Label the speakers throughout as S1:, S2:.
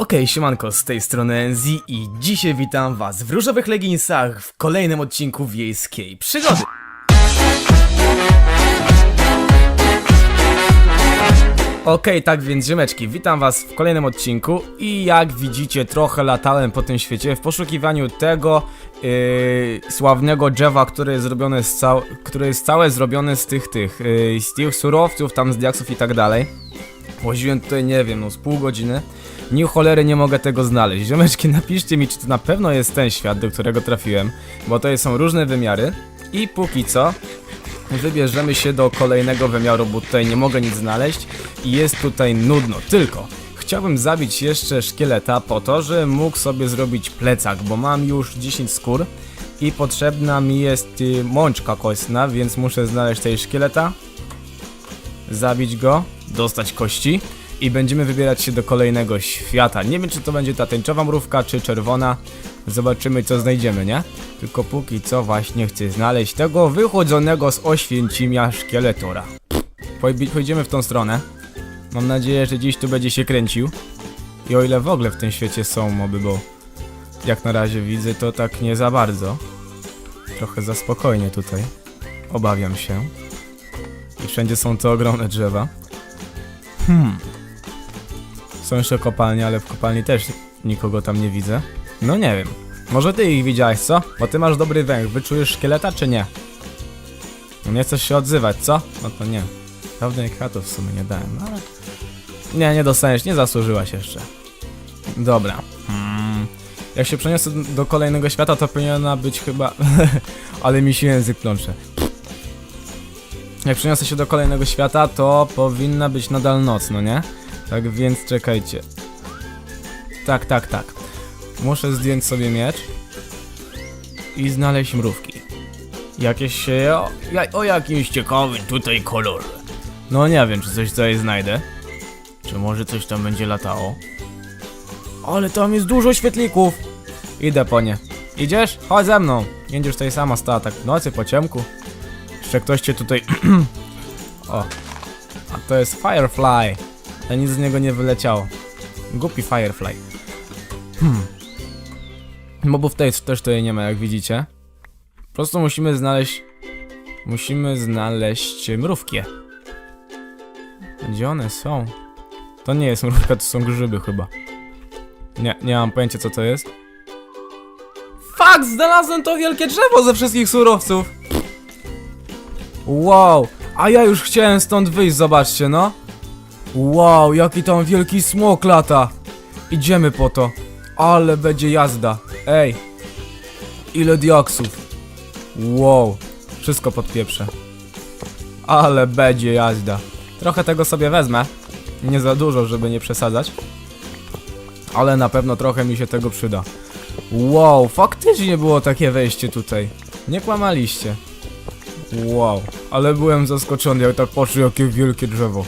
S1: Okej, siemanko, z tej strony NZ i dzisiaj witam was w różowych leginsach w kolejnym odcinku wiejskiej przygody. Okej, tak więc ziemeczki, witam was w kolejnym odcinku i jak widzicie trochę latałem po tym świecie w poszukiwaniu tego yy, sławnego drzewa, które jest zrobione z cał które jest całe zrobione z tych tych, yy, z tych surowców, tam z diaksów i tak dalej. Łaziłem tutaj, nie wiem, no z pół godziny. Ni cholery nie mogę tego znaleźć. Ziomeczki, napiszcie mi, czy to na pewno jest ten świat, do którego trafiłem, bo to są różne wymiary. I póki co, wybierzemy się do kolejnego wymiaru, bo tutaj nie mogę nic znaleźć i jest tutaj nudno. Tylko chciałbym zabić jeszcze szkieleta po to, że mógł sobie zrobić plecak, bo mam już 10 skór i potrzebna mi jest y, mączka kostna, więc muszę znaleźć tej szkieleta, zabić go, dostać kości i będziemy wybierać się do kolejnego świata. Nie wiem, czy to będzie ta tęczowa mrówka, czy czerwona. Zobaczymy, co znajdziemy, nie? Tylko póki co właśnie chcę znaleźć tego wychodzonego z Oświęcimia szkieletora. Pójdziemy w tą stronę. Mam nadzieję, że dziś tu będzie się kręcił. I o ile w ogóle w tym świecie są moby, bo jak na razie widzę, to tak nie za bardzo. Trochę za spokojnie tutaj. Obawiam się. I wszędzie są te ogromne drzewa. Hmm. Są jeszcze kopalnie, ale w kopalni też nikogo tam nie widzę. No nie wiem. Może ty ich widziałeś, co? Bo ty masz dobry węch. Wyczujesz szkieleta, czy nie? No nie chcesz się odzywać, co? No to nie. Dawnej kwiatów w sumie nie dałem, no ale... Nie, nie dostaniesz, nie zasłużyłaś jeszcze. Dobra. Hmm. Jak się przeniosę do kolejnego świata, to powinna być chyba... ale mi się język plącze. Jak przeniosę się do kolejnego świata, to powinna być nadal noc, no nie? Tak więc czekajcie. Tak, tak, tak. Muszę zdjąć sobie miecz i znaleźć mrówki. Jakieś o, o jakimś ciekawym tutaj kolorze. No nie wiem, czy coś tutaj znajdę. Czy może coś tam będzie latało? Ale tam jest dużo świetlików. Idę po nie. Idziesz? Chodź ze mną. Nie Będziesz tutaj sama stała tak w nocy po ciemku. Jeszcze ktoś cię tutaj... o. A to jest Firefly. A nic z niego nie wyleciało. Głupi Firefly. Hmm. Mobów tutaj też tutaj nie ma, jak widzicie. Po prostu musimy znaleźć... Musimy znaleźć mrówkie. Gdzie one są? To nie jest mrówka, to są grzyby chyba. Nie, nie mam pojęcia co to jest. Fuck, znalazłem to wielkie drzewo ze wszystkich surowców. Wow, a ja już chciałem stąd wyjść, zobaczcie no. Wow, jaki tam wielki smok lata. Idziemy po to. Ale będzie jazda. Ej. Ile diaksów. Wow, wszystko podpieprzę. Ale będzie jazda. Trochę tego sobie wezmę. Nie za dużo, żeby nie przesadzać. Ale na pewno trochę mi się tego przyda. Wow, faktycznie było takie wejście tutaj. Nie kłamaliście. Wow, ale byłem zaskoczony, jak tak patrzę, jakie wielkie drzewo.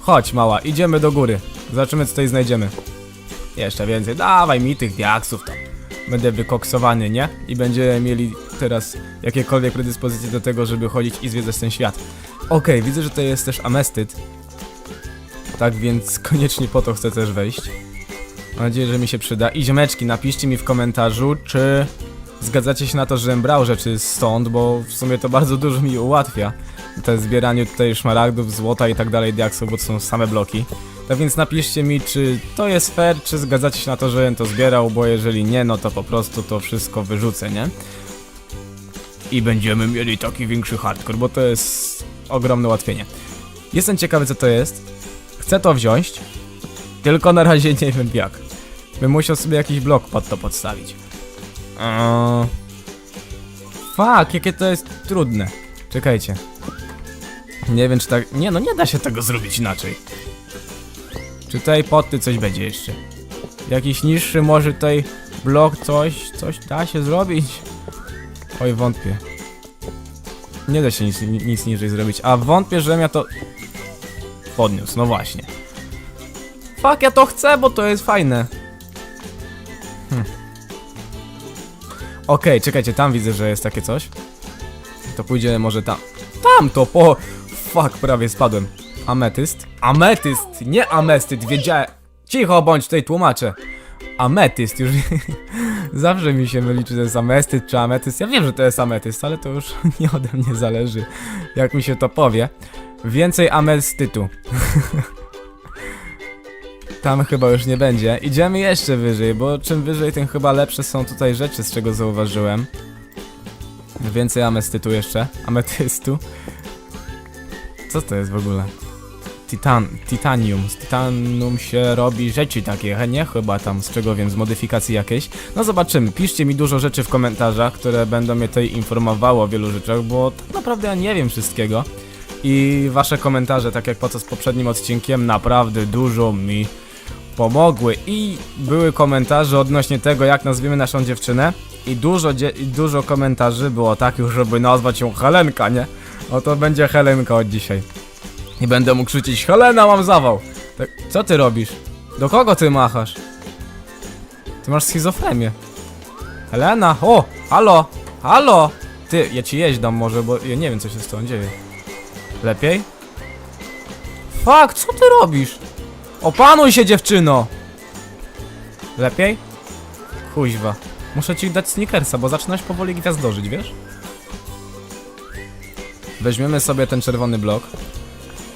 S1: Chodź, mała, idziemy do góry. Zobaczymy, co tutaj znajdziemy. Jeszcze więcej, dawaj mi tych diaksów tam. Będę wykoksowany, nie? I będziemy mieli teraz jakiekolwiek predyspozycje do tego, żeby chodzić i zwiedzać ten świat. Okej, widzę, że tutaj jest też amestyt. Tak więc koniecznie po to chcę też wejść. Mam nadzieję, że mi się przyda. I ziomeczki, napiszcie mi w komentarzu, czy zgadzacie się na to, żebym brał rzeczy stąd, bo w sumie to bardzo dużo mi ułatwia. Te zbieranie tutaj szmaragdów, złota i tak dalej, diaksów, bo to są same bloki. Tak więc napiszcie mi, czy to jest fair, czy zgadzacie się na to, żebym to zbierał, bo jeżeli nie, no to po prostu to wszystko wyrzucę, nie? I będziemy mieli taki większy hardcore, bo to jest ogromne ułatwienie. Jestem ciekawy, co to jest. Chcę to wziąć, tylko na razie nie wiem jak. Bym musiał sobie jakiś blok pod to podstawić. Eee... Fuck, jakie to jest trudne. Czekajcie. Nie wiem, czy tak... Nie, no nie da się tego zrobić inaczej. Czy tutaj pod ty coś będzie jeszcze? Jakiś niższy może tutaj blok, coś, coś da się zrobić? Oj, wątpię. Nie da się nic, nic niżej zrobić, a wątpię, że ja to podniósł, no właśnie. Fuck, ja to chcę, bo to jest fajne. Okej, czekajcie, tam widzę, że jest takie coś. To pójdzie może tam. Tam to po... Fuck, prawie spadłem. Ametyst. Ametyst, nie amestyt, wiedziałem... Cicho bądź, tutaj tłumaczę. Ametyst już. Zawsze mi się myli, czy to jest amestyst, czy ametyst. Ja wiem, że to jest ametyst, ale to już nie ode mnie zależy, jak mi się to powie. Więcej amestytu. Tam chyba już nie będzie. Idziemy jeszcze wyżej, bo czym wyżej, tym chyba lepsze są tutaj rzeczy, z czego zauważyłem. Więcej amestytu jeszcze. Ametystu. Co to jest w ogóle? Titan, titanium. Z titanum się robi rzeczy takie, nie? Chyba tam, z czego wiem, z modyfikacji jakiejś. No zobaczymy. Piszcie mi dużo rzeczy w komentarzach, które będą mnie tutaj informowało o wielu rzeczach, bo tak naprawdę ja nie wiem wszystkiego. I wasze komentarze, tak jak po co z poprzednim odcinkiem, naprawdę dużo mi pomogły. I były komentarze odnośnie tego, jak nazwiemy naszą dziewczynę. I dużo, i dużo komentarzy było takich, żeby nazwać ją Helenka, nie? Oto będzie Helenka od dzisiaj. I będę mógł krzyczeć Helena, mam zawał! Tak, co ty robisz? Do kogo ty machasz? Ty masz schizofrenię. Helena, o! Halo! Halo! Ty, ja ci dam może, bo ja nie wiem co się z tą dzieje. Lepiej? Fuck, co ty robisz? Opanuj się dziewczyno! Lepiej? Kuźwa. Muszę ci dać sneakersa, bo zaczynasz powoli gwiazdożyć, wiesz? Weźmiemy sobie ten czerwony blok.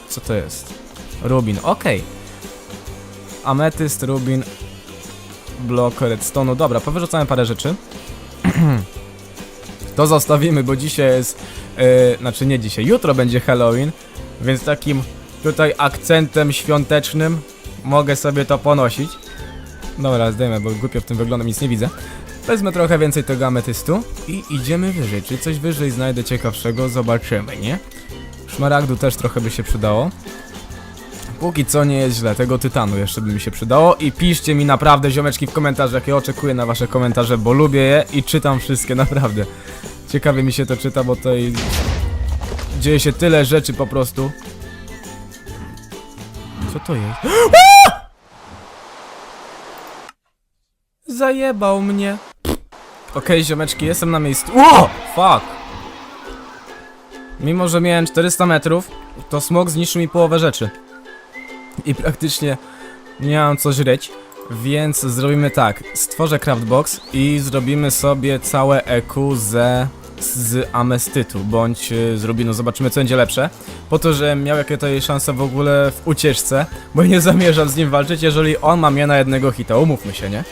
S1: Co to jest? Rubin, okej. Ametyst, rubin, blok redstone'u. Dobra, powyrzucamy parę rzeczy. to zostawimy, bo dzisiaj jest... Yy, znaczy nie dzisiaj, jutro będzie Halloween, więc takim tutaj akcentem świątecznym mogę sobie to ponosić. Dobra, zdejmę, bo głupio w tym wyglądam, nic nie widzę. Wezmę trochę więcej tego ametystu i idziemy wyżej. Czy coś wyżej znajdę ciekawszego? Zobaczymy, nie? Szmaragdu też trochę by się przydało. Póki co nie jest źle, tego tytanu jeszcze by mi się przydało i piszcie mi naprawdę ziomeczki w komentarzach, ja oczekuję na wasze komentarze, bo lubię je i czytam wszystkie, naprawdę. Ciekawie mi się to czyta, bo tutaj dzieje się tyle rzeczy po prostu. Co to jest? Zajebał mnie. Okej, ziomeczki, jestem na miejscu. Ło! Fuck! Mimo, że miałem 400 metrów, to smog zniszczył mi połowę rzeczy. I praktycznie nie mam co żreć, więc zrobimy tak. Stworzę craftbox i zrobimy sobie całe EQ ze, z amestytu, bądź y, z rubinu. Zobaczymy, co będzie lepsze. Po to, że miał jakie to szanse w ogóle w ucieczce, bo nie zamierzam z nim walczyć, jeżeli on ma mnie na jednego hita. Umówmy się, nie?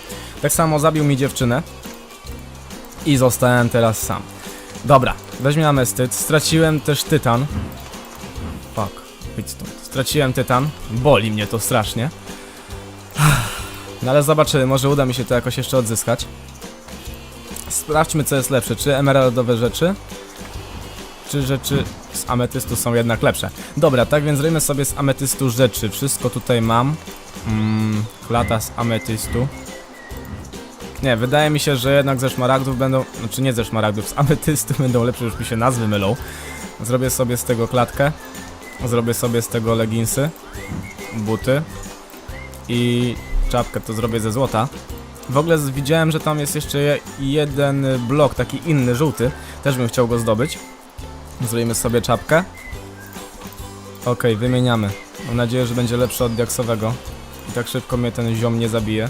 S1: Tak samo zabił mi dziewczynę i zostałem teraz sam. Dobra, weźmie amestyt. Straciłem też tytan. Fuck, idź stąd. Straciłem tytan. Boli mnie to strasznie. No ale zobaczymy, może uda mi się to jakoś jeszcze odzyskać. Sprawdźmy co jest lepsze, czy emeraldowe rzeczy, czy rzeczy z ametystu są jednak lepsze. Dobra, tak więc zrobimy sobie z ametystu rzeczy. Wszystko tutaj mam. Mm, klata z ametystu. Nie, wydaje mi się, że jednak ze szmaragdów będą, znaczy nie ze szmaragdów, z ametystu będą lepsze, już mi się nazwy mylą. Zrobię sobie z tego klatkę, zrobię sobie z tego leginsy, buty i czapkę to zrobię ze złota. W ogóle widziałem, że tam jest jeszcze je- jeden blok, taki inny, żółty, też bym chciał go zdobyć. Zrobimy sobie czapkę. Okej, wymieniamy. Mam nadzieję, że będzie lepszy od diaksowego. I tak szybko mnie ten ziom nie zabije.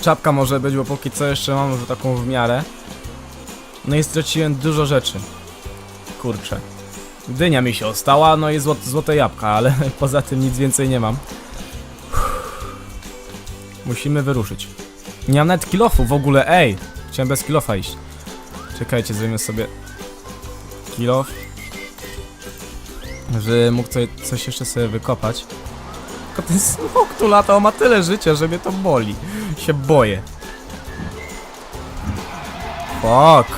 S1: Czapka może być, bo póki co jeszcze mam że taką w miarę. No i straciłem dużo rzeczy. Kurczę. Dynia mi się ostała, no i złot, złote jabłka, ale poza tym nic więcej nie mam. Musimy wyruszyć. Nie mam nawet kilofu w ogóle, ej! Chciałem bez kilofa iść. Czekajcie, zrobimy sobie kilof. Żeby mógł coś, coś jeszcze sobie wykopać. Tylko ten smok tu lata, on ma tyle życia, że mnie to boli. Się boję. Fuck.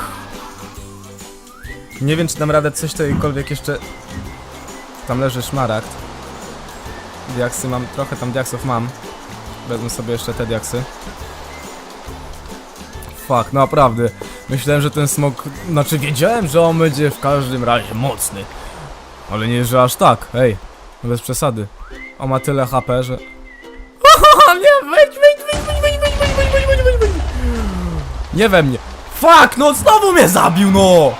S1: Nie wiem, czy dam radę coś tudykolwiek jeszcze... Tam leży szmaragd. Diaksy mam, trochę tam diaksów mam. Wezmę sobie jeszcze te diaksy. Fuck, naprawdę. Myślałem, że ten smok... Znaczy, wiedziałem, że on będzie w każdym razie mocny. Ale nie, że aż tak, hej. Bez przesady. On ma tyle HP, że... nie, wejdź, wejdź, wejdź, wejdź, wejdź, wejdź, wejdź, wejdź, wejdź, wejdź, wejdź. Nie we mnie. Fuck, no znowu mnie zabił, no!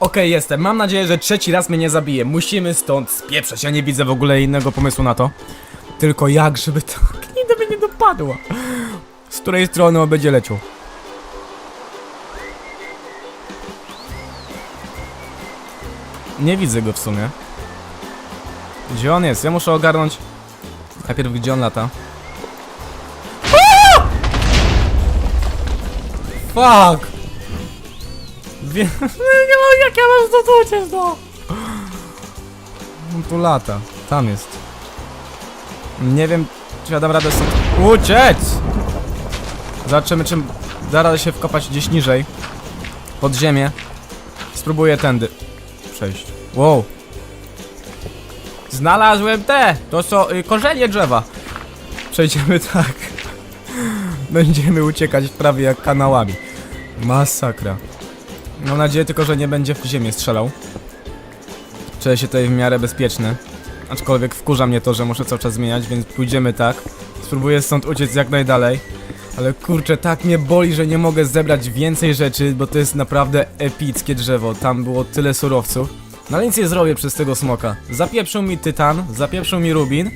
S1: Okej, jestem. Mam nadzieję, że trzeci raz mnie nie zabije. Musimy stąd spieprzeć. Ja nie widzę w ogóle innego pomysłu na to. Tylko jak, żeby ta dopadła? Z której strony on będzie leciał? Nie widzę go w sumie. Gdzie on jest? Ja muszę ogarnąć najpierw gdzie on lata. Fuck! Wie... nie mam jak ja mam stąd uciec, no! On tu lata. Tam jest. Nie wiem, czy ja dam radę stąd uciec! Zobaczymy, czym da radę się wkopać gdzieś niżej. Pod ziemię. Spróbuję tędy przejść. Wow. Znalazłem te! To są y, korzenie drzewa. Przejdziemy tak. Będziemy uciekać prawie jak kanałami. Masakra. Mam nadzieję tylko, że nie będzie w ziemię strzelał. Czuję się tutaj w miarę bezpieczny. Aczkolwiek wkurza mnie to, że muszę cały czas zmieniać, więc pójdziemy tak. Spróbuję stąd uciec jak najdalej. Ale kurczę, tak mnie boli, że nie mogę zebrać więcej rzeczy, bo to jest naprawdę epickie drzewo. Tam było tyle surowców. No ale nic nie zrobię przez tego smoka. Zapieprzył mi tytan, zapieprzył mi rubin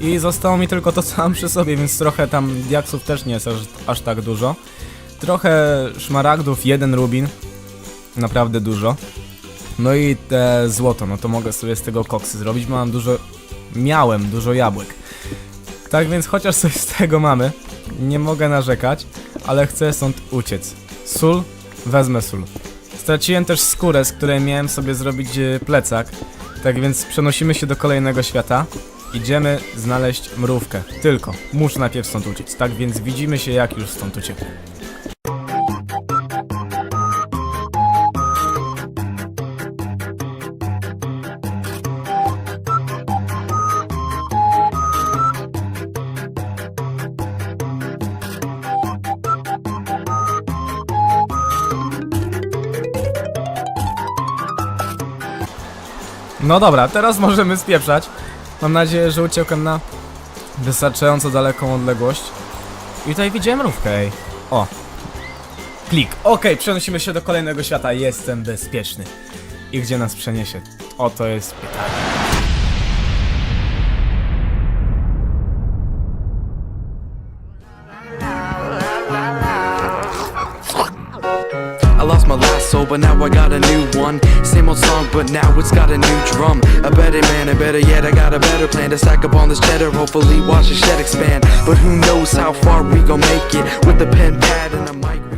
S1: i zostało mi tylko to sam przy sobie, więc trochę tam diaksów też nie jest aż, aż tak dużo. Trochę szmaragdów, jeden rubin. Naprawdę dużo. No i te złoto, no to mogę sobie z tego koksy zrobić, bo mam dużo... Miałem dużo jabłek. Tak więc chociaż coś z tego mamy, nie mogę narzekać, ale chcę stąd uciec. Sól? Wezmę sól. Straciłem też skórę, z której miałem sobie zrobić e, plecak. Tak więc przenosimy się do kolejnego świata. Idziemy znaleźć mrówkę. Tylko, muszę najpierw stąd uciec. Tak więc widzimy się jak już stąd uciekł. No dobra, teraz możemy spieprzać. Mam nadzieję, że uciekłem na wystarczająco daleką odległość. I tutaj widziałem mrówkę, ej. O. Klik. Okej, przenosimy się do kolejnego świata. Jestem bezpieczny. I gdzie nas przeniesie? Oto jest pytanie.
S2: But now I got a new one. Same old song, but now it's got a new drum. A better man, and better yet, I got a better plan to stack up on this cheddar. Hopefully, watch the shed expand. But who knows how far we gon' make it? With the pen, pad, and the mic.